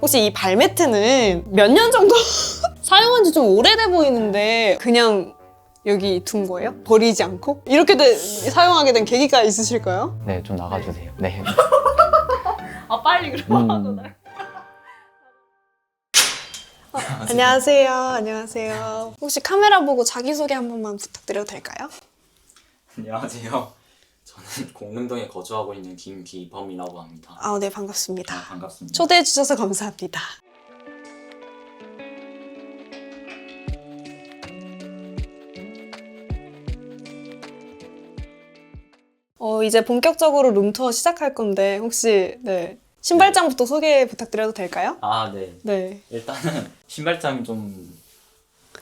혹시 이 발매트는 몇 년 정도 사용한 지 좀 오래돼 보이는데 그냥 여기 둔 거예요? 버리지 않고? 이렇게 된- 사용하게 된 계기가 있으실까요? 네, 좀 나가주세요. 네. 아 빨리 그럼 음. 안녕하세요. 안녕하세요. 혹시 카메라 보고 자기소개 한 번만 부탁드려도 될까요? 안녕하세요. 저는 공릉동에 거주하고 있는 김기범이라고 합니다. 아, 네, 아, 반갑습니다. 반갑습니다. 초대해 주셔서 감사합니다. 어, 이제 본격적으로 룸투어 시작할 건데 혹시 네. 신발장부터 소개 부탁드려도 될까요? 아, 네. 네. 일단은 신발장이 좀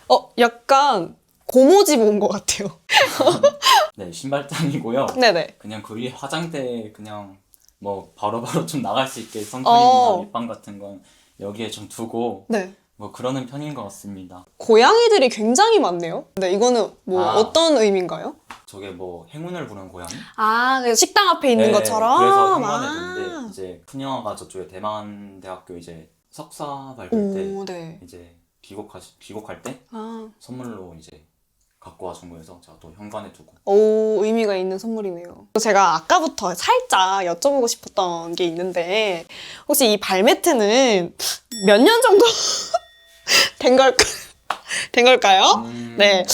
어, 약간 고모집 온 것 같아요. 네, 신발장이고요. 네네. 그냥 그 위에 화장대 그냥 뭐 바로바로 좀 나갈 수 있게 선크림이나 어. 립밤 같은 건 여기에 좀 두고 네. 뭐 그러는 편인 것 같습니다. 고양이들이 굉장히 많네요. 네, 이거는 뭐 아. 어떤 의미인가요? 저게 뭐 행운을 부는 고양이? 아, 그 식당 앞에 있는 네, 것처럼. 그래서 아. 행운했는데 이제 큰형아가 저쪽에 대만 대학교 이제 석사 밟을 때 오, 네. 이제 귀국하 귀국할 때 아, 선물로 이제 갖고 와준 거여서 제가 또 현관에 두고 오, 의미가 있는 선물이네요. 제가 아까부터 살짝 여쭤보고 싶었던 게 있는데, 혹시 이 발매트는 몇 년 정도 된 걸까? 된 걸까요? 음, 네.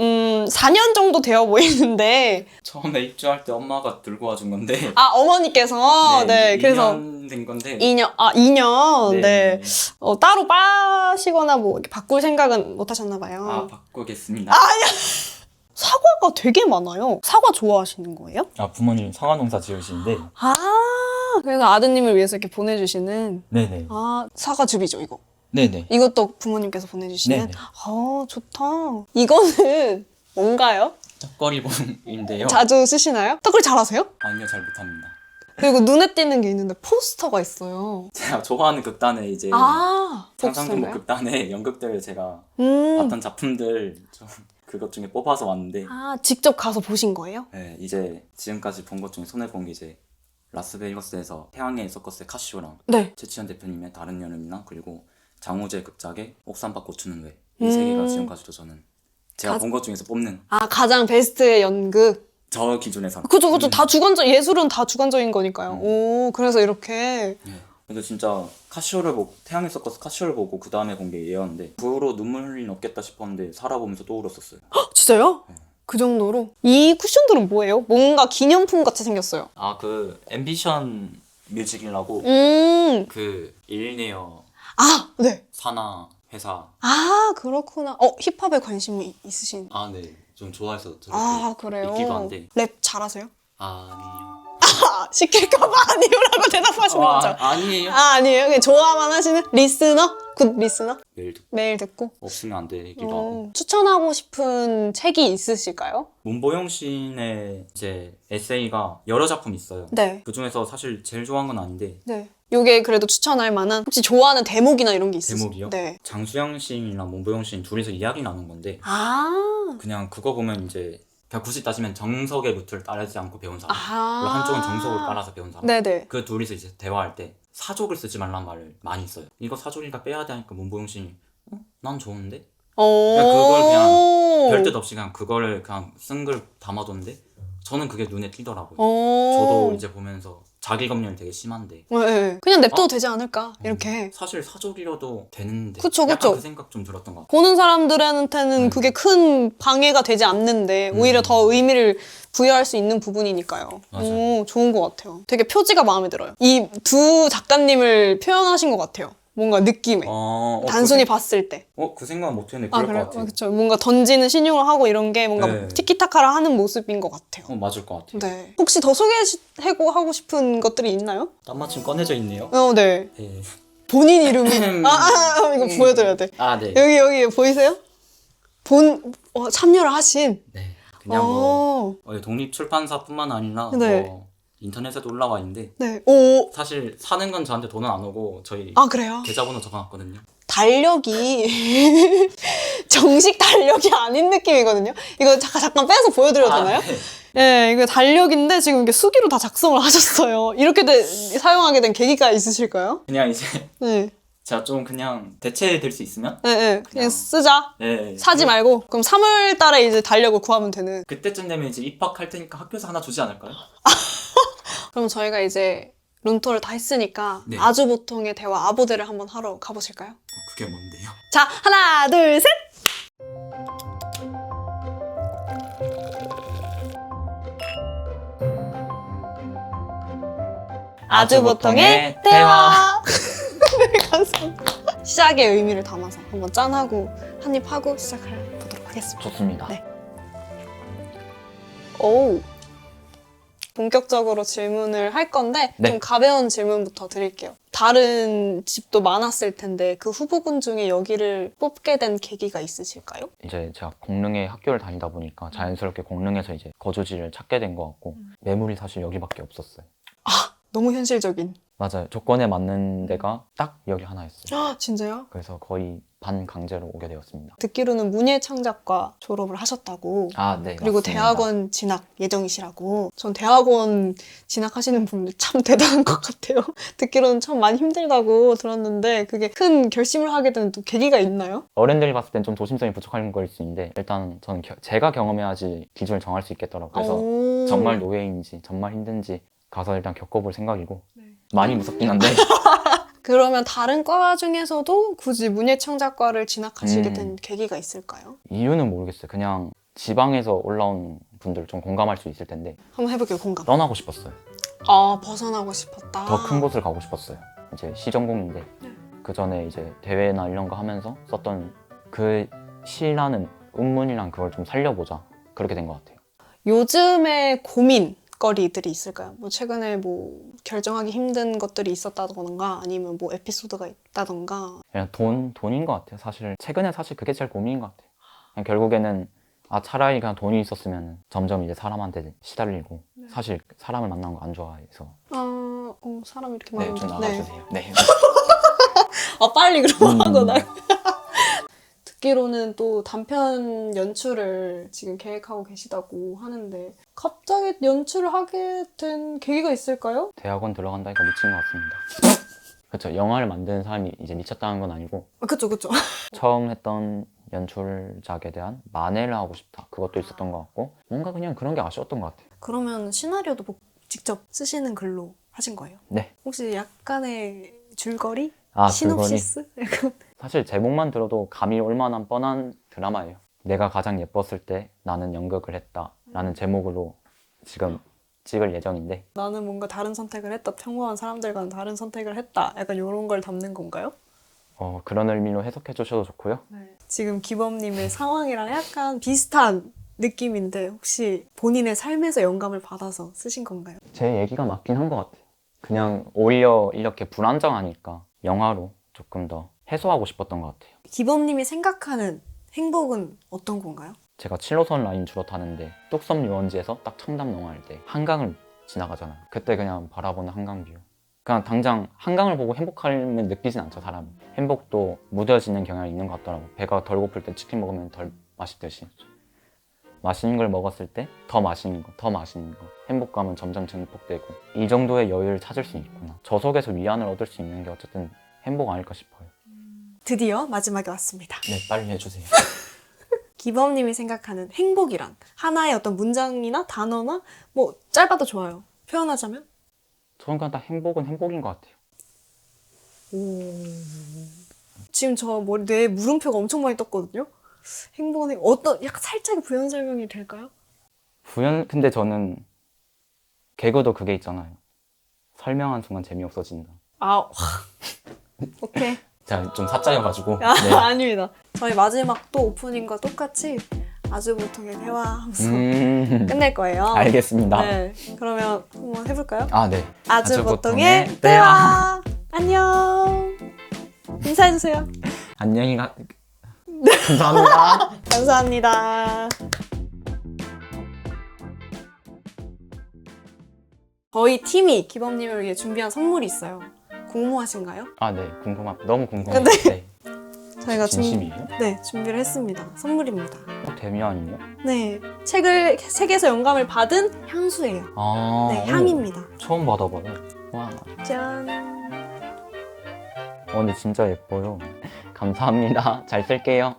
음, 4년 정도 되어 보이는데, 처음에 입주할 때 엄마가 들고 와준 건데 아, 어머니께서, 네, 그래서 2년 된 건데 2년, 아, 2년, 네. 어, 따로 빠시거나 뭐 이렇게 바꿀 생각은 못 하셨나 봐요. 아 바꾸겠습니다. 사과가 되게 많아요. 사과 좋아하시는 거예요? 아 부모님 상화 농사 지으시는데 아, 그래서 아드님을 위해서 이렇게 보내주시는. 네네 아, 사과즙이죠, 이거. 네네 이것도 부모님께서 보내주시는. 네네. 아, 좋다. 이거는 뭔가요? 턱걸이봉인데요. 자주 쓰시나요? 떡을 잘하세요? 아니요 잘 못합니다. 그리고 눈에 띄는 게 있는데 포스터가 있어요. 제가 좋아하는 극단에 이제 아, 복수인가요? 극단에 연극대회 제가 음. 봤던 작품들 좀 그것 중에 뽑아서 왔는데 아, 직접 가서 보신 거예요? 네, 이제 지금까지 본 것 중에 손해 본 게 이제 라스베이거스에서 태양의 서커스의 카시오랑 네. 최치현 대표님의 다른 여름이나 그리고 장우재 극작의 옥산밭 고추는 왜 이 세 개가 음. 지금까지도 저는 제가 가- 본 것 중에서 뽑는 아, 가장 베스트의 연극. 저 기준에서 그죠, 그죠. 음. 다 주관적, 예술은 다 주관적인 거니까요. 음. 오, 그래서 이렇게. 네. 근데 진짜 카시오를 보고 태양의 서커스 카시오를 보고 그 다음에 본 게 얘였는데 그 후로 눈물 흘린 없겠다 싶었는데 살아보면서 또 울었었어요. 진짜요? 네. 그 정도로? 이 쿠션들은 뭐예요? 뭔가 기념품 같이 생겼어요. 아 그 앰비션 뮤직이라고 음, 그 일리네어 아, 네. 산하 회사 아, 그렇구나. 어, 힙합에 관심이 있으신. 아 네 좀 좋아해서 저렇게 아, 그래요? 있기도 한데 랩 잘하세요? 아니요 아, 시킬까봐 아니요라고 대답하시는 아, 거죠? 아니에요 아, 아니에요. 그냥 좋아만 하시는 리스너? 굿 리스너? 매일 듣 매일 듣고. 없으면 안 되기도 어, 하고 추천하고 싶은 책이 있으실까요? 문보영 시인의 이제 에세이가 여러 작품 있어요 네. 그 중에서 사실 제일 좋아한 건 아닌데 네. 요게 그래도 추천할 만한 혹시 좋아하는 대목이나 이런 게 있으세요? 대목이요? 네. 장수영 시인이랑 문보영 시인 둘이서 이야기 나눈 건데 아. 그냥 그거 보면 이제 그냥 굳이 따지면 정석의 루트를 따르지 않고 배운 사람 아. 그리고 한쪽은 정석을 따라서 배운 사람 네네. 그 둘이서 이제 대화할 때 사족을 쓰지 말란 말을 많이 써요 이거 사족이니까 빼야 돼 하니까 문보영 시인이 어? 난 좋은데? 어. 그걸 그냥 별뜻 없이 그냥 그거를 그냥 쓴 글 담아뒀는데 저는 그게 눈에 띄더라고요 어. 저도 이제 보면서 자기 검열이 되게 심한데 네, 네. 그냥 냅둬도 어? 되지 않을까 이렇게 사실 사족이라도 되는데 그쵸, 약간 그쵸. 그 생각 좀 들었던 것 같아요 보는 사람들한테는 네. 그게 큰 방해가 되지 않는데 음. 오히려 더 의미를 부여할 수 있는 부분이니까요. 맞아요. 오, 좋은 것 같아요. 되게 표지가 마음에 들어요. 이 두 작가님을 표현하신 것 같아요. 뭔가 느낌에 어, 어, 단순히 그, 봤을 때. 생- 어, 그 생각 못했네 아 그럴 그래요? 것 같아요 그렇죠. 뭔가 던지는 신용을 하고 이런 게 뭔가 네. 티키타카를 하는 모습인 것 같아요. 어, 맞을 것 같아요 네. 혹시 더 소개하고 하고 싶은 것들이 있나요? 땀 마침 꺼내져 있네요 어, 네. 네. 본인 이름이 아, 아, 아, 이거 보여드려야 돼. 아, 네. 여기 여기 보이세요? 본 어, 참여를 하신. 네. 그냥 뭐 어, 어, 독립 출판사뿐만 아니라 네. 뭐 인터넷에도 올라와 있는데 네. 오. 사실 사는 건 저한테 돈은 안 오고 저희 아 그래요? 계좌번호 적어놨거든요. 달력이 정식 달력이 아닌 느낌이거든요. 이거 잠깐 잠깐 빼서 보여드려도 되나요? 네. 네, 이거 달력인데 지금 이렇게 수기로 다 작성을 하셨어요. 이렇게 돼- 사용하게 된 계기가 있으실까요? 그냥 이제 네. 제가 좀 그냥 대체될 수 있으면 네, 네. 그냥 그냥- 쓰자. 네. 사지 말고. 그럼 3월 달에 이제 달려고 구하면 되는. 그때쯤 되면 이제 입학할 테니까 학교에서 하나 주지 않을까요? 그럼 저희가 이제 룬토를 다 했으니까 네. 아주 보통의 대화 아보대를 한번 하러 가보실까요? 어, 그게 뭔데요? 자, 하나, 둘, 셋! 아주 보통의 대화. 네, 감사합니다. 시작의 의미를 담아서 한번 짠하고 한입 하고 시작을 보도록 하겠습니다. 좋습니다. 네. 오. 본격적으로 질문을 할 건데 네. 좀 가벼운 질문부터 드릴게요. 다른 집도 많았을 텐데 그 후보군 중에 여기를 뽑게 된 계기가 있으실까요? 이제 제가 공릉에 학교를 다니다 보니까 자연스럽게 공릉에서 이제 거주지를 찾게 된 것 같고 매물이 사실 여기밖에 없었어요. 너무 현실적인. 맞아요. 조건에 맞는 데가 딱 여기 하나였어요. 아, 진짜요? 그래서 거의 반 강제로 오게 되었습니다. 듣기로는 문예창작과 졸업을 하셨다고. 아, 네. 그리고 맞습니다. 대학원 진학 예정이시라고. 전 대학원 진학하시는 분들 참 대단한 것 같아요. 듣기로는 참 많이 힘들다고 들었는데 그게 큰 결심을 하게 된또 계기가 있나요? 어른들이 봤을 땐 좀 조심성이 부족한 거일 수 있는데 일단 저는 겨- 제가 경험해야지 기준을 정할 수 있겠더라고요. 그래서 오. 정말 노예인지 정말 힘든지 가서 일단 겪어볼 생각이고 네. 많이 무섭긴 한데 그러면 다른 과 중에서도 굳이 문예창작과를 진학하시게 음. 된 계기가 있을까요? 이유는 모르겠어요. 그냥 지방에서 올라온 분들 좀 공감할 수 있을 텐데 한번 해볼게요, 공감. 떠나고 싶었어요. 아, 벗어나고 싶었다. 더 큰 곳을 가고 싶었어요. 이제 시전공인데 네. 그 전에 이제 대회나 이런 거 하면서 썼던 그 시라는 운문이랑 그걸 좀 살려보자 그렇게 된 것 같아요. 요즘에 고민 거리들이 있을까요? 뭐 최근에 뭐 결정하기 힘든 것들이 있었다던가 아니면 뭐 에피소드가 있다던가 그냥 돈 돈인 것 같아요. 사실 최근에 사실 그게 제일 고민인 것 같아요. 그냥 결국에는 아 차라리 그냥 돈이 있었으면 점점 이제 사람한테 시달리고 네. 사실 사람을 만나는 거안 좋아해서 아, 어, 사람 이렇게 네 많은데 좀 나가주세요. 네. 아 빨리 그럼 음. 하고 나. 듣기로는 또 단편 연출을 지금 계획하고 계시다고 하는데 갑자기 연출을 하게 된 계기가 있을까요? 대학원 들어간다니까 미친 것 같습니다. 그렇죠. 영화를 만드는 사람이 이제 미쳤다는 건 아니고 아, 그쵸 그쵸. 처음 했던 연출작에 대한 만회를 하고 싶다. 그것도 있었던 것 같고 뭔가 그냥 그런 게 아쉬웠던 것 같아요. 그러면 시나리오도 뭐 직접 쓰시는 글로 하신 거예요? 네. 혹시 약간의 줄거리? 아 시놉시스? 약간 사실 제목만 들어도 감이 올 만한 뻔한 드라마예요. 내가 가장 예뻤을 때 나는 연극을 했다 라는 제목으로 지금 찍을 예정인데 나는 뭔가 다른 선택을 했다. 평범한 사람들과는 다른 선택을 했다. 약간 이런 걸 담는 건가요? 어, 그런 의미로 해석해 주셔도 좋고요. 지금 기범님의 상황이랑 약간 비슷한 느낌인데 혹시 본인의 삶에서 영감을 받아서 쓰신 건가요? 제 얘기가 맞긴 한 것 같아요. 그냥 오히려 이렇게 불안정하니까 영화로 조금 더 해소하고 싶었던 것 같아요. 기범님이 생각하는 행복은 어떤 건가요? 제가 7호선 라인 주로 타는데 뚝섬 유원지에서 딱 청담 농화할 때 한강을 지나가잖아요. 그때 그냥 바라보는 한강 뷰. 그냥 당장 한강을 보고 행복함을 느끼진 않죠, 사람이. 행복도 무뎌지는 경향이 있는 것 같더라고. 배가 덜 고플 때 치킨 먹으면 덜 맛있듯이. 맛있는 걸 먹었을 때 더 맛있는 거, 더 맛있는 거. 행복감은 점점 증폭되고 이 정도의 여유를 찾을 수 있구나. 저 속에서 위안을 얻을 수 있는 게 어쨌든 행복 아닐까 싶어요. 드디어 마지막에 왔습니다. 네, 빨리 해주세요. 기범님이 생각하는 행복이란 하나의 어떤 문장이나 단어나 뭐 짧아도 좋아요. 표현하자면? 저는 그냥 딱 행복은 행복인 것 같아요. 지금 저 머리 뇌에 물음표가 엄청 많이 떴거든요. 행복은 행- 어떤 약간 살짝 부연 설명이 될까요? 부연 근데 저는 개그도 그게 있잖아요. 설명한 순간 재미없어진다. 아, 와. 오케이. 제가 좀 사짜여가지고. 아, 네. 아닙니다. 저희 마지막도 오프닝과 똑같이 아주 보통의 대화 하면서 음, 끝낼 거예요. 알겠습니다. 네, 그러면 한번 해볼까요? 아 네. 아주, 아주 보통의, 보통의 대화. 안녕. 인사해주세요. 안녕히 가. 감사합니다. 감사합니다. 저희 팀이 기범님을 위해 준비한 선물이 있어요. 궁금하신가요? 아 네, 궁금합. 너무 궁금해요. 네. 네. 저희가 준- 진심이에요? 네, 준비를 했습니다. 선물입니다. 어, 데미안이요? 네, 책을 책에서 영감을 받은 향수예요. 아. 네, 어머, 향입니다. 처음 받아봐요. 와. 짠. 어, 근데 진짜 예뻐요. 감사합니다. 잘 쓸게요.